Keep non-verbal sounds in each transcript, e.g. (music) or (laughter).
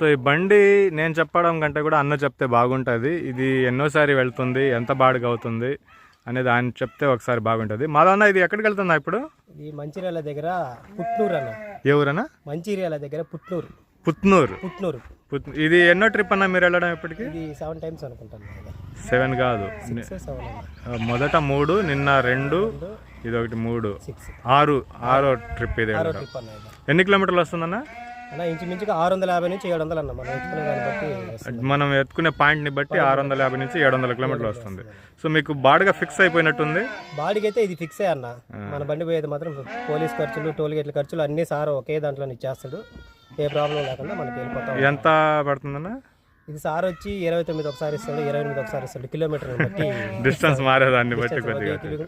So ఈ బండి నేను చెప్పడం కంటే కూడా అన్న చెప్తే బాగుంటుంది. ఇది ఎన్నోసారి వెళ్తుంది ఎంత బాడుగా అవుతుంది అనేది ఆయన చెప్తే ఒకసారి బాగుంటుంది. మాదన్న ఇది ఎక్కడికి వెళ్తుందా ఇప్పుడు? ఇది మంచిర్యాల దగ్గర పుట్నూరు అన్న. ఎవరన్నా మంచిర్యాల దగ్గర పుట్నూరు. పుత్నూరు పుట్నూరు. పుత్ ఇది ఎన్నో ట్రిప్ అన్నా మీరు వెళ్ళడం ఇప్పటికి? ఇది సెవెన్ టైమ్స్ అనుకుంటాను సెవెన్ కాదు. మొదట మూడు నిన్న రెండు ఇది ఒకటి మూడు. ఆరు ఆరో ట్రిప్ ఇది. ఎన్ని కిలోమీటర్లు వస్తుందన్న? అన్న ఇంచుమించుగా ఆరు వందల యాభై నుంచి ఏడు వందలు అన్న మనం ఎంచుకునే దాన్ని బట్టి. మనం ఎత్తుకునే పాయింట్ని బట్టి ఆరు వందల యాభై నుంచి ఏడు వందల కిలోమీటర్లు వస్తుంది. సో మీకు బాడుగా ఫిక్స్ అయిపోయినట్టుంది? బాడీకి అయితే ఇది ఫిక్సే అన్న. మన బండి పోయేది మాత్రం పోలీస్ ఖర్చులు టోల్ గేట్ల ఖర్చులు అన్ని సార్ ఒకే దాంట్లో ఇచ్చేస్తాడు. ఏ ప్రాబ్లం లేకుండా మనకి వెళ్ళిపోతాం. ఎంత పడుతుందన్న? ఇది సార్ వచ్చి ఇరవై తొమ్మిది ఒకసారి ఇస్తాడు ఇరవై ఎనిమిది ఒకసారి ఇస్తాడు. కిలోమీటర్ బట్టి డిస్టెన్స్ మారేదాన్ని బట్టి కొద్దిగా.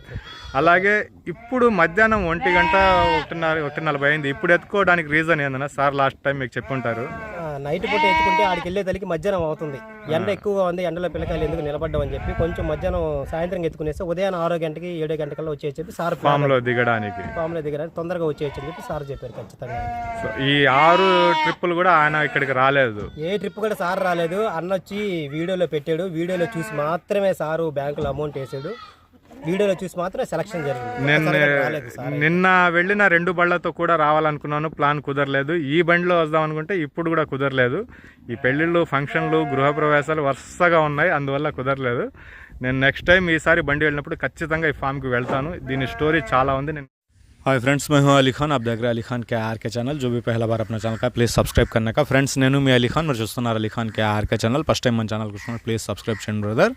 అలాగే ఇప్పుడు మధ్యాహ్నం ఒంటి గంట ఒకటిన్నర ఒకటి నలభై అయింది. ఇప్పుడు ఎత్తుకోవడానికి రీజన్ ఏందన్నా? సార్ లాస్ట్ టైం మీకు చెప్పుంటారు. నైట్ పూట ఎత్తుకుంటే ఆడికి వెళ్ళే తల్లికి మధ్యాహ్నం అవుతుంది. ఎండ ఎక్కువగా ఉంది ఎండలో పిల్లకాయలు ఎందుకు నిలబడ్డం అని చెప్పి కొంచెం మధ్యాహ్నం సాయంత్రం ఎత్తుకునేస్తే ఉదయం ఆరో గంటకి ఏడో గంటకల్లా వచ్చేసి చెప్పి సార్ ఫామ్లో దిగడానికి. ఫామ్లో దిగడానికి తొందరగా వచ్చేయచ్చు అని చెప్పి సార్ చెప్పారు ఖచ్చితంగా. ఈ ఆరు ట్రిప్పులు కూడా ఆయన ఇక్కడికి రాలేదు. ఏ ట్రిప్ కూడా సార్ రాలేదు. అన్న వచ్చి వీడియోలో పెట్టాడు. వీడియోలో చూసి మాత్రమే సారు బ్యాంకులో అమౌంట్ వేసాడు. వీడియోలో చూసి మాత్రమే సెలక్షన్ జరిగింది నేను ఒక్కసారిగా రాలేదు సార్ నిన్న వెళ్ళిన రెండు బళ్ళతో కూడా రావాలనుకున్నాను ప్లాన్ కుదరలేదు ఈ బండిలో వద్దాం అనుకుంటే ఇప్పుడు కూడా కుదరలేదు ఈ పెళ్ళిళ్ళు ఫంక్షన్లు గృహప్రవేశాలు వరుసగా ఉన్నాయి అందువల్ల కుదరలేదు నేను నెక్స్ట్ టైం ఈసారి బండి వెళ్ళినప్పుడు ఖచ్చితంగా ఈ ఫామ్కి వెళ్తాను దీని స్టోరీ చాలా ఉంది నేను हाय फ्रेंड्स मैं हूं अली खान आप देख रहे हैं अली खान के आर के चैनल जो भी पहला बार अपना ఛానల్ का ప్లీజ్ సబ్స్క్రైబ్ करने का ఫ్రెండ్స్ నేను మీ అలీ ఖాన్ మీరు చూస్తున్నారు Ali Khan K R K channel first time మన ఛానల్ చూస్తున్నారు ప్లీజ్ సబ్స్క్రైబ్ చేయండి బ్రదర్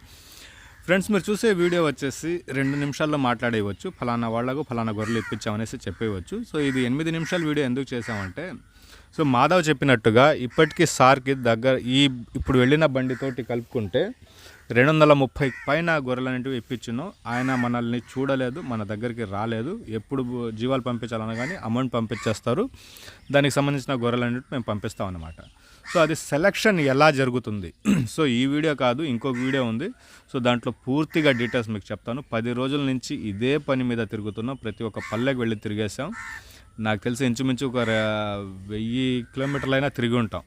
ఫ్రెండ్స్ మీరు చూసే వీడియో వచ్చేసి రెండు నిమిషాల్లో మాట్లాడేయవచ్చు. ఫలానా వాళ్ళకు ఫలానా గొర్రెలు ఇప్పించామనేసి చెప్పేయవచ్చు. సో ఇది ఎనిమిది నిమిషాల వీడియో ఎందుకు చేసామంటే సో మాధవ్ చెప్పినట్టుగా ఇప్పటికీ సార్కి దగ్గర ఈ ఇప్పుడు వెళ్ళిన బండితోటి కలుపుకుంటే రెండు వందల ముప్పై పైన గొర్రెలు అనేటివి ఇప్పించును ఆయన మనల్ని చూడలేదు మన దగ్గరికి రాలేదు. ఎప్పుడు జీవాలు పంపించాలన్నా కానీ అమౌంట్ పంపించేస్తారు. దానికి సంబంధించిన గొర్రెలు అనేవి మేము పంపిస్తాం అన్నమాట సో అది సెలక్షన్ ఎలా జరుగుతుంది? సో ఈ వీడియో కాదు ఇంకొక వీడియో ఉంది. సో దాంట్లో పూర్తిగా డీటెయిల్స్ మీకు చెప్తాను. పది రోజుల నుంచి ఇదే పని మీద తిరుగుతున్నాం ప్రతి ఒక్క పల్లెకి వెళ్ళి తిరిగేసాం నాకు తెలిసి ఇంచుమించు ఒక వెయ్యి కిలోమీటర్లైనా తిరిగి ఉంటాం.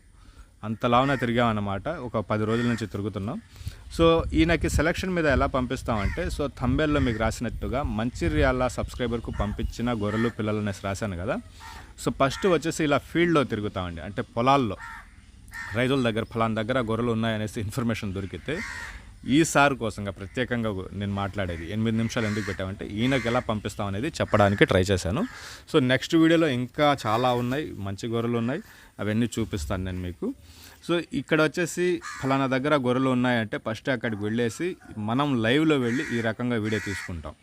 అంతలావున తిరిగామన్నమాట. ఒక పది రోజుల నుంచి తిరుగుతున్నాం. సో ఈయనకి సెలక్షన్ మీద ఎలా పంపిస్తామంటే సో థంబేల్లో మీకు రాసినట్టుగా మంచిర్యాల సబ్స్క్రైబర్కు పంపించిన గొర్రెలు పిల్లలు అనేసి రాశాను కదా. సో ఫస్ట్ వచ్చేసి ఇలా ఫీల్డ్లో తిరుగుతామండి. అంటే పొలాల్లో. రైతుల దగ్గర ఫలానా దగ్గర గొర్రెలు ఉన్నాయనేసి ఇన్ఫర్మేషన్ దొరికితే ఈ సార్ కోసంగా ప్రత్యేకంగా నేను మాట్లాడేది. ఎనిమిది నిమిషాలు ఎందుకు పెట్టామంటే ఈయనకి ఎలా పంపిస్తాం అనేది చెప్పడానికి ట్రై చేశాను. సో నెక్స్ట్ వీడియోలో ఇంకా చాలా ఉన్నాయి మంచి గొర్రెలు ఉన్నాయి. అవన్నీ చూపిస్తాను నేను మీకు. సో ఇక్కడ వచ్చేసి ఫలానా దగ్గర గొర్రెలు ఉన్నాయంటే ఫస్ట్ అక్కడికి వెళ్ళేసి మనం లైవ్లో వెళ్ళి ఈ రకంగా వీడియో తీసుకుంటాం.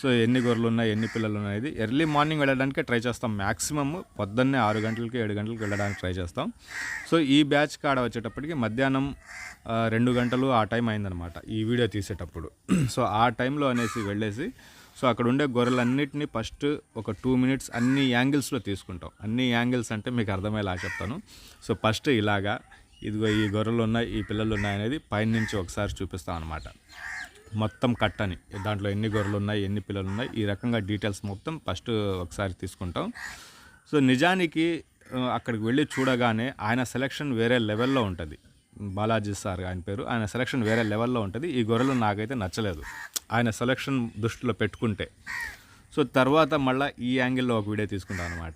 సో ఎన్ని గొర్రెలు ఉన్నాయి ఎన్ని పిల్లలు ఉన్నాయి ఎర్లీ మార్నింగ్ వెళ్ళడానికే ట్రై చేస్తాం. మ్యాక్సిమమ్ పొద్దున్నే ఆరు గంటలకి ఏడు గంటలకు వెళ్ళడానికి ట్రై చేస్తాం. సో ఈ బ్యాచ్ కాడ వచ్చేటప్పటికి మధ్యాహ్నం రెండు గంటలు ఆ టైం అయిందనమాట ఈ వీడియో తీసేటప్పుడు. (clears throat) సో ఆ టైంలో అనేసి వెళ్ళేసి సో అక్కడ ఉండే గొర్రెలన్నిటిని ఫస్ట్ ఒక టూ మినిట్స్ అన్ని యాంగిల్స్లో తీసుకుంటాం. అన్ని యాంగిల్స్ అంటే మీకు అర్థమయ్యేలా చెప్తాను. సో ఫస్ట్ ఇలాగా ఇదిగో ఈ గొర్రెలు ఉన్నాయి ఈ పిల్లలు ఉన్నాయి అనేది పైన నుంచి ఒకసారి చూపిస్తాం అనమాట మొత్తం కట్టని. దాంట్లో ఎన్ని గొర్రెలు ఉన్నాయి ఎన్ని పిల్లలు ఉన్నాయి ఈ రకంగా డీటెయిల్స్ మొత్తం ఫస్ట్ ఒకసారి తీసుకుంటాం. సో నిజానికి అక్కడికి వెళ్ళి చూడగానే ఆయన సెలెక్షన్ వేరే లెవెల్లో ఉంటుంది. బాలాజీ సార్ ఆయన పేరు ఆయన సెలెక్షన్ వేరే లెవెల్లో ఉంటుంది. ఈ గొర్రెలు నాకైతే నచ్చలేదు. ఆయన సెలెక్షన్ దృష్టిలో పెట్టుకుంటే. సో తర్వాత మళ్ళీ ఈ యాంగిల్లో ఒక వీడియో తీసుకుంటాం అనమాట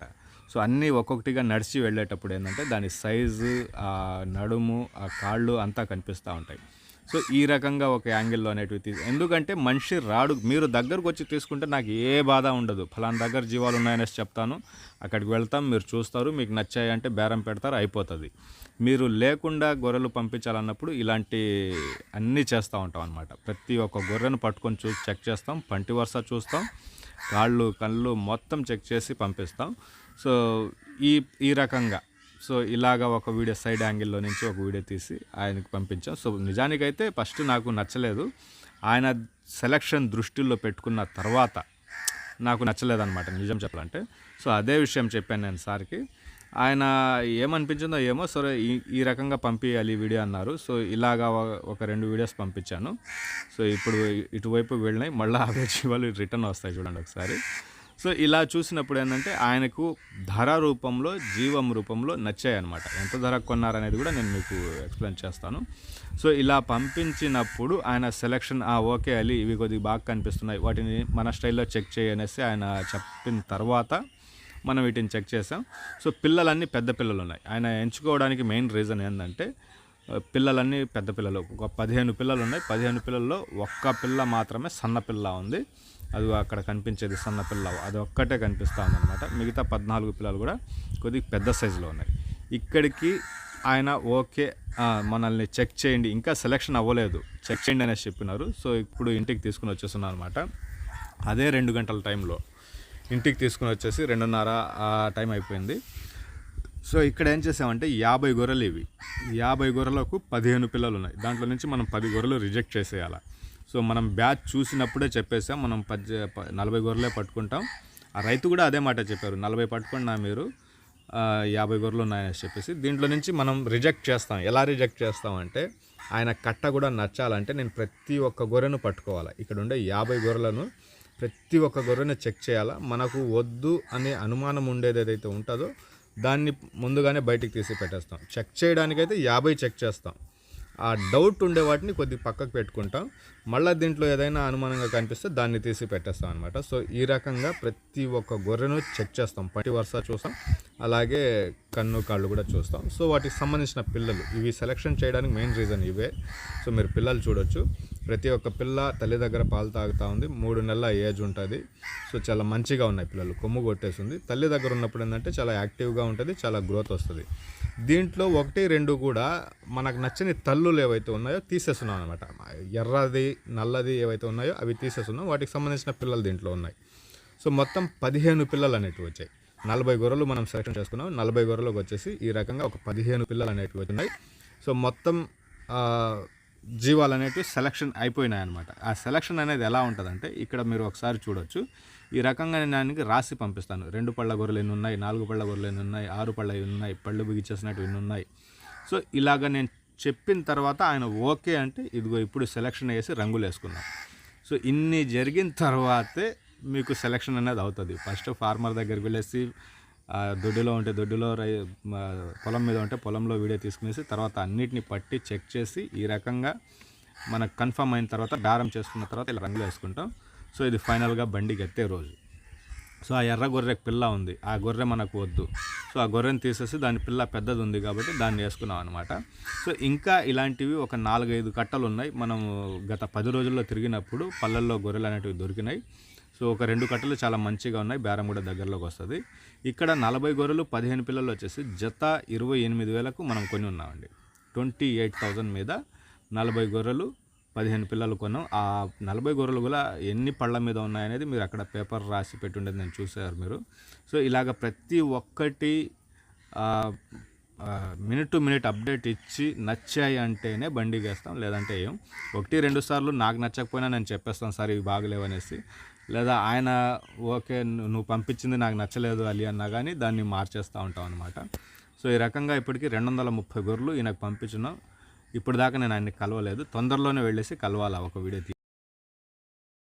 సో అన్నీ ఒక్కొక్కటిగా నడిచి వెళ్ళేటప్పుడు ఏంటంటే దాని సైజు ఆ నడుము ఆ కాళ్ళు అంతా కనిపిస్తూ ఉంటాయి. సో ఈ రకంగా ఒక యాంగిల్లో అనేటివి తీసి ఎందుకంటే మనిషి రాడు మీరు దగ్గరకు వచ్చి తీసుకుంటే నాకు ఏ బాధ ఉండదు. ఫలానా దగ్గర జీవాలు ఉన్నాయనేసి చెప్తాను. అక్కడికి వెళ్తాం మీరు చూస్తారు మీకు నచ్చాయి అంటే బేరం పెడతారు అయిపోతుంది. మీరు లేకుండా గొర్రెలు పంపించాలన్నప్పుడు ఇలాంటి అన్నీ చేస్తూ ఉంటాం అనమాట ప్రతి ఒక్క గొర్రెను పట్టుకొని చూ చెక్ చేస్తాం పంటి వరుస చూస్తాం కాళ్ళు కళ్ళు మొత్తం చెక్ చేసి పంపిస్తాం. సో ఈ ఈ రకంగా. సో ఇలాగా ఒక వీడియో సైడ్ యాంగిల్లో నుంచి ఒక వీడియో తీసి ఆయనకు పంపించాం. సో నిజానికైతే ఫస్ట్ నాకు నచ్చలేదు. ఆయన సెలక్షన్ దృష్టిలో పెట్టుకున్న తర్వాత నాకు నచ్చలేదన్నమాట నిజం చెప్పాలంటే. సో అదే విషయం చెప్పాను నేను సార్కి. ఆయన ఏమనిపించిందో ఏమో సరే ఈ ఈ రకంగా పంపించాలి వీడియో అన్నారు. సో ఇలాగా ఒక- ఒక రెండు వీడియోస్ పంపించాను. సో ఇప్పుడు ఇటువైపు వెళ్ళినాయి మళ్ళీ అవే జీవాలు రిటర్న్ వస్తాయి చూడండి ఒకసారి. సో ఇలా చూసినప్పుడు ఏంటంటే ఆయనకు ధర రూపంలో జీవం రూపంలో నచ్చాయి అనమాట ఎంత ధర కొన్నారనేది కూడా నేను మీకు ఎక్స్ప్లెయిన్ చేస్తాను. సో ఇలా పంపించినప్పుడు ఆయన సెలెక్షన్ ఓకే అలీ ఇవి కొద్దిగా బాగా కనిపిస్తున్నాయి. వాటిని మన స్టైల్లో చెక్ చేయనేసి ఆయన చెప్పిన తర్వాత మనం వీటిని చెక్ చేసాం సో పిల్లలన్నీ పెద్ద పిల్లలు ఉన్నాయి ఆయన ఎంచుకోవడానికి మెయిన్ రీజన్ ఏంటంటే పిల్లలన్నీ పెద్ద పిల్లలు. ఒక పదిహేను పిల్లలు ఉన్నాయి పదిహేను పిల్లల్లో ఒక్క పిల్ల మాత్రమే సన్న పిల్ల ఉంది. అది అక్కడ కనిపించేది సన్న పిల్ల అది ఒక్కటే కనిపిస్తూ ఉందన్నమాట మిగతా పద్నాలుగు పిల్లలు కూడా కొద్దిగా పెద్ద సైజులో ఉన్నాయి. ఇక్కడికి ఆయన ఓకే మనల్ని చెక్ చేయండి. ఇంకా సెలెక్షన్ అవ్వలేదు. చెక్ చేయండి అనేసి చెప్పినారు. సో ఇప్పుడు ఇంటికి తీసుకుని వచ్చేస్తున్నాను అనమాట అదే రెండు గంటల టైంలో ఇంటికి తీసుకుని వచ్చేసి రెండున్నర టైం అయిపోయింది. సో ఇక్కడ ఏం చేసామంటే యాభై గొర్రెలు ఇవి. యాభై గొర్రెలకు పదిహేను పిల్లలు ఉన్నాయి. దాంట్లో నుంచి మనం పది గొర్రెలు రిజెక్ట్ చేసేయాలి. సో మనం బ్యాచ్ చూసినప్పుడే చెప్పేసాం మనం పద్దె ప- నలభై గొర్రెలే పట్టుకుంటాం. ఆ రైతు కూడా అదే మాట చెప్పారు నలభై పట్టుకున్నా మీరు యాభై గొర్రెలు ఉన్నాయని చెప్పేసి. దీంట్లో నుంచి మనం రిజెక్ట్ చేస్తాం. ఎలా రిజెక్ట్ చేస్తామంటే ఆయన కట్ట కూడా నచ్చాలంటే నేను ప్రతి ఒక్క గొర్రెను పట్టుకోవాలి. ఇక్కడ ఉండే యాభై గొర్రెలను ప్రతి ఒక్క గొర్రెను చెక్ చేయాలా. మనకు వద్దు అనే అనుమానం ఉండేది ఏదైతే ఉంటుందో దాన్ని ముందుగానే బయటికి తీసి పెట్టేస్తాం. చెక్ చేయడానికైతే యాభై చెక్ చేస్తాం. ఆ డౌట్ ఉండే వాటిని కొద్ది పక్కకు పెట్టుకుంటాం. మళ్ళీ దీంట్లో ఏదైనా అనుమానంగా కనిపిస్తే దాన్ని తీసి పెట్టేస్తాం అనమాట సో ఈ రకంగా ప్రతి ఒక్క గొర్రెను చెక్ చేస్తాం. పట్టి వరుస చూస్తాం. అలాగే కన్ను కాళ్ళు కూడా చూస్తాం. సో వాటికి సంబంధించిన పిల్లలు. ఇవి సెలెక్షన్ చేయడానికి మెయిన్ రీజన్ ఇవే. సో మీరు పిల్లలు చూడొచ్చు. ప్రతి ఒక్క పిల్ల తల్లి దగ్గర పాలు తాగుతూ ఉంది. మూడు నెలల ఏజ్ ఉంటుంది. సో చాలా మంచిగా ఉన్నాయి పిల్లలు. కొమ్ము కొట్టేస్తుంది. తల్లి దగ్గర ఉన్నప్పుడు ఏంటంటే చాలా యాక్టివ్గా ఉంటుంది. చాలా గ్రోత్ వస్తుంది. దీంట్లో ఒకటి రెండు కూడా మనకు నచ్చని తల్లులు ఏవైతే ఉన్నాయో తీసేస్తున్నాం అనమాట ఎర్రది నల్లది ఏవైతే ఉన్నాయో అవి తీసేస్తున్నాం. వాటికి సంబంధించిన పిల్లలు దీంట్లో ఉన్నాయి. సో మొత్తం పదిహేను పిల్లలు అనేటివి వచ్చాయి. నలభై గొర్రెలు మనం సెలెక్షన్ చేసుకున్నాం. నలభై గొర్రెలకు వచ్చేసి ఈ రకంగా ఒక పదిహేను పిల్లలు అనేటివి వచ్చినాయి సో మొత్తం జీవాలు అనేటివి సెలక్షన్ అయిపోయినాయి అనమాట ఆ సెలక్షన్ అనేది ఎలా ఉంటుందంటే ఇక్కడ మీరు ఒకసారి చూడొచ్చు. ఈ రకంగా నేను దానికి రాసి పంపిస్తాను. రెండు పళ్ళ గొర్రెలు ఎన్ని ఉన్నాయి నాలుగు పళ్ళ గొర్రెలు ఎన్ని ఉన్నాయి ఆరు పళ్ళ ఎన్ని ఉన్నాయి పళ్ళు బిగిచేసినట్టు ఎన్ని ఉన్నాయి. సో ఇలాగ నేను చెప్పిన తర్వాత ఆయన ఓకే అంటే ఇదిగో ఇప్పుడు సెలక్షన్ వేసి రంగులు వేసుకున్నాం సో ఇన్ని జరిగిన తర్వాతే మీకు సెలక్షన్ అనేది అవుతుంది. ఫస్ట్ ఫార్మర్ దగ్గరికి వెళ్ళేసి ఆ, దొడ్డిలో ఉంటే దొడ్డిలో రై పొలం మీద ఉంటే పొలంలో వీడియో తీసుకునేసి తర్వాత అన్నిటిని పట్టి చెక్ చేసి ఈ రకంగా మనకు కన్ఫర్మ్ అయిన తర్వాత దారం చేసుకున్న తర్వాత ఇలా రంగులు వేసుకుంటాం. సో ఇది ఫైనల్గా బండికి ఎత్తే రోజు. సో ఆ ఎర్ర గొర్రె పిల్ల ఉంది. ఆ గొర్రె మనకు వద్దు. సో ఆ గొర్రెని తీసేసి దాని పిల్ల పెద్దది ఉంది కాబట్టి దాన్ని వేసుకున్నాం అనమాట సో ఇంకా ఇలాంటివి ఒక నాలుగైదు కట్టలు ఉన్నాయి. మనం గత పది రోజుల్లో తిరిగినప్పుడు పల్లెల్లో గొర్రెలు అనేటివి దొరికినాయి. సో ఒక రెండు కట్టలు చాలా మంచిగా ఉన్నాయి. బేరం కూడా దగ్గరలోకి వస్తుంది. ఇక్కడ నలభై గొర్రెలు పదిహేను పిల్లలు వచ్చేసి జత ఇరవై ఎనిమిది వేలకు మనం కొని ఉన్నామండి. ట్వంటీ ఎయిట్ థౌజండ్ మీద నలభై గొర్రెలు పదిహేను పిల్లలు కొన్నాం. ఆ నలభై గొర్రెలు కూడా ఎన్ని పళ్ళ మీద ఉన్నాయనేది మీరు అక్కడ పేపర్ రాసి పెట్టుండేది నేను చూసారు మీరు. సో ఇలాగ ప్రతి ఒక్కటి మినిట్ టు మినిట్ అప్డేట్ ఇచ్చి నచ్చాయి అంటేనే బండి వేస్తాం లేదంటే ఏం. ఒకటి రెండు సార్లు నాకు నచ్చకపోయినా నేను చెప్పేస్తాను సార్ ఇవి బాగలేవనేసి లేదా ఆయన ఓకే నువ్వు పంపించింది నాకు నచ్చలేదు అలి అన్నా కానీ దాన్ని మార్చేస్తూ ఉంటాం అనమాట సో ఈ రకంగా ఇప్పటికి రెండు వందల ముప్పై గొర్రెలు ఈయనకు పంపించిన ఇప్పుడు దాకా నేను ఆయన్ని కలవలేదు. తొందరలోనే వెళ్ళేసి కలవాలి ఒక వీడియో